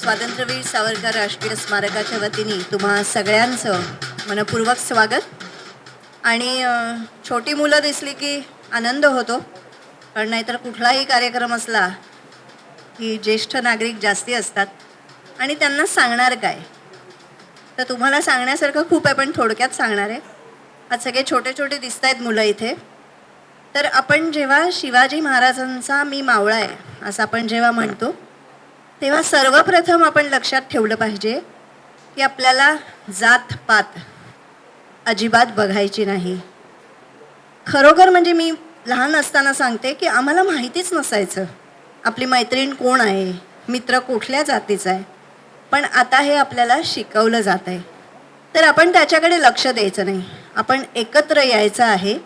स्वातंत्र्यवीर सावरकर राष्ट्रीय स्मारकाच्या वतीने तुम्हा सगळ्यांचं मनपूर्वक स्वागत. आणि छोटी मुलं दिसली की आनंद होतो कारण नाहीतर कुठलाही कार्यक्रम असला की ज्येष्ठ नागरिक जास्ती असतात. आणि त्यांना सांगणार काय? तर तुम्हाला सांगण्यासारखं खूप आहे पण थोडक्यात सांगणार आहे. आज सगळे छोटे छोटे दिसत आहेत मुलं इथे. तर आपण जेव्हा शिवाजी महाराजांचा मी मावळा आहे असं आपण जेव्हा म्हणतो तेव्हा सर्वप्रथम आपण लक्षात ठेवलं पाहिजे की आपल्याला जात पात अजिबात बघायची नाही. खरोखर म्हणजे मी लहान असताना सांगते की आम्हाला माहितीच नसायचं आपली मैत्रीण कोण आहे मित्र कुठल्या जातीचा आहे पण आता हे आपल्याला शिकवलं जात आहे. तर आपण त्याच्याकडे लक्ष द्यायचं नाही. आपण एकत्र यायचं आहे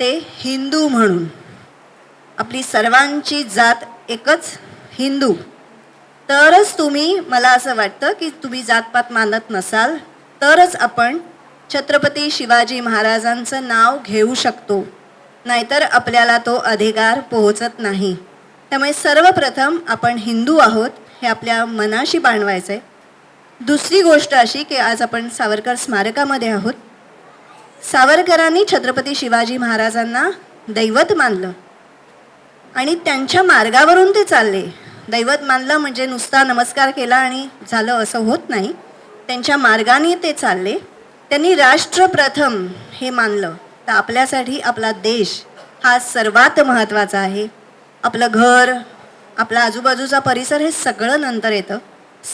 ते हिंदू म्हणून. आपली सर्वांची जात एकच हिंदू. तरच तुम्ही मला असं वाटतं की तुम्ही जातपात मानत नसाल तरच आपण छत्रपती शिवाजी महाराजांचं नाव घेऊ शकतो. नाहीतर आपल्याला तो अधिकार पोहोचत नाही. त्यामुळे सर्वप्रथम आपण हिंदू आहोत हे आपल्या मनाशी बांधवायचं आहे दुसरी गोष्ट अशी की आज आपण सावरकर स्मारकामध्ये आहोत. सावरकरांनी छत्रपती शिवाजी महाराजांना दैवत मानलं. आणि त्यांच्या मार्गावरून ते चालले. दैवत मानलं म्हणजे नुसता नमस्कार केला आणि झालं असं होत नाही. त्यांच्या मार्गाने ते चालले. त्यांनी राष्ट्र प्रथम हे मानलं. तर आपल्यासाठी आपला देश हा सर्वात महत्त्वाचा आहे. आपलं घर आपला आजूबाजूचा परिसर हे सगळं नंतर येतं.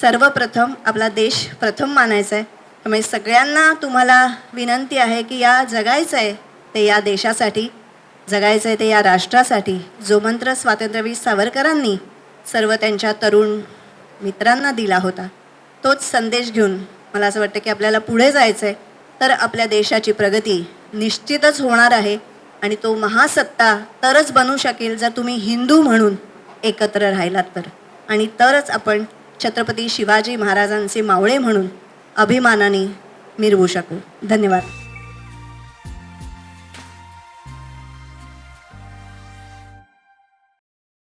सर्वप्रथम आपला देश प्रथम मानायचा आहे. त्यामुळे सगळ्यांना तुम्हाला विनंती आहे की या जगायचं आहे ते या देशासाठी जगायचं आहे ते या राष्ट्रासाठी. जो मंत्र स्वातंत्र्यवीर सावरकरांनी सर्व त्यांच्या तरुण मित्रांना दिला होता. तोच संदेश घेऊन मला असं वाटतं की आपल्याला पुढे जायचं आहे तर आपल्या देशाची प्रगती निश्चितच होणार आहे आणि तो महासत्ता तरच बनू शकेल जर तुम्ही हिंदू म्हणून एकत्र राहिलात तर. आणि तरच आपण छत्रपती शिवाजी महाराजांचे मावळे म्हणून अभिमानाने मिरवू शकू. धन्यवाद.